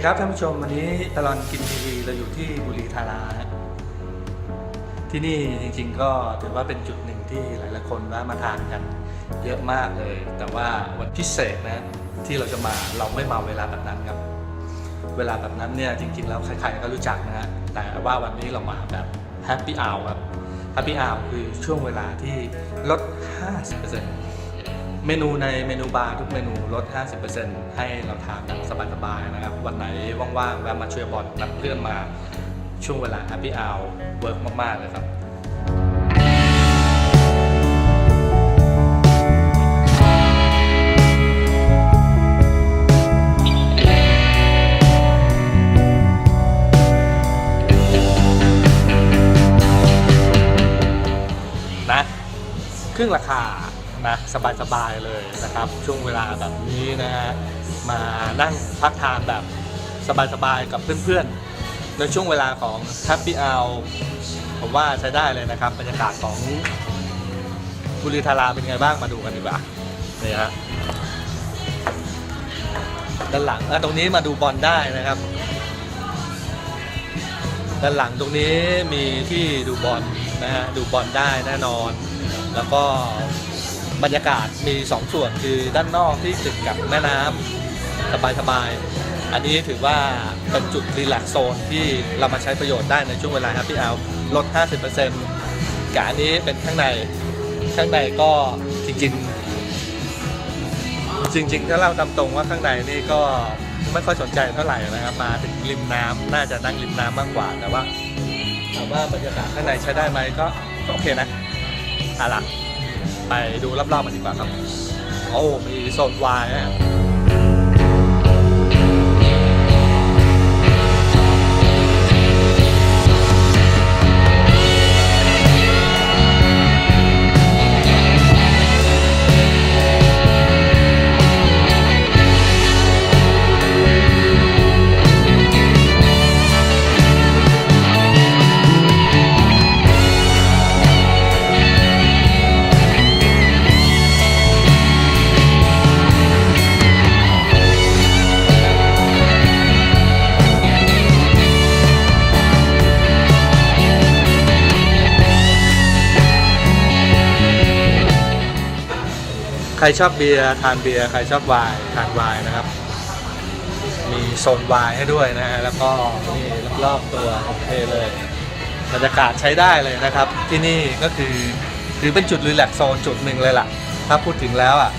ดีครับท่านผู้ชมวันนี้ตลอดกินทีวีเราอยู่ที่บุรีธาราฮะที่นี่จริงๆก็ถือว่าเป็นจุดหนึ่งที่หลายๆคนแวะมาทานกันเยอะมากเลย แต่ว่าวันพิเศษนะที่เราจะมาเราไม่มาเวลาแบบนั้นครับ เวลาแบบนั้นเนี่ยจริง ๆ แล้วใครๆก็รู้จักนะฮะแต่ว่าวันนี้เรามาแบบแฮปปี้อ r ครับแฮปปี้อ r คือช่วงเวลาที่ลด 50% เมนูในเมนูบาร์ทุกเมนูลด 50%ให้เราทานแบบสบายๆนะครับ วันไหนว่างๆแวะมาช่วยบอลนัดเพื่อนมาช่วงเวลาแฮปปี้อ r เวิร์กมาก ๆ เลยครับนะครึ่งราคา นะสบายๆเลยนะครับ ช่วงเวลาแบบนี้นะฮะมานั่งพักทานแบบสบายๆกับเพื่อนๆ ในช่วงเวลาของ Happy Hour ผมว่าใช้ได้เลยนะครับบรรยากาศของบุรีธาราเป็นไงบ้างมาดูกันดีกว่านี่ฮะด้านหลังอะตรงนี้มาดูบอลได้นะครับ ด้านหลังตรงนี้มีที่ดูบอลนะฮะดูบอลได้แน่นอน แล้วก็ บรรยากาศมี2ส่วนคือด้านนอกที่ติดกับแม่น้ำสบายๆ อันนี้ถือว่าเป็นจุดรีแลกซ์โซนที่เรามาใช้ประโยชน์ได้ในช่วงเวลา Happy Hour ลด 50%กับอันนี้เป็นข้างใน ข้างในก็จริงๆ จริง ๆ ถ้าเล่าตามตรงว่าข้างในนี่ก็ไม่ค่อยสนใจเท่าไหร่นะครับ มาถึงริมน้ำน่าจะนั่งริมน้ำมากกว่าแต่ว่าถามว่าบรรยากาศข้างในใช้ได้ไหมก็โอเคนะเอาล่ะ ไปดูรอบๆมันดีกว่าครับ โอ้ มีโซนวายนะ ใครชอบเบียร์ทานเบียร์ใครชอบไวน์ทานไวน์นะครับ มีโซนไวน์ให้ด้วยนะฮะแล้วก็นี่รอบๆตัวโอเคเลยบรรยากาศใช้ได้เลยนะครับ ที่นี่ก็คือถือเป็นจุดรีแลกซ์โซนจุดหนึ่งเลยล่ะ ถ้าพูดถึงแล้วอะ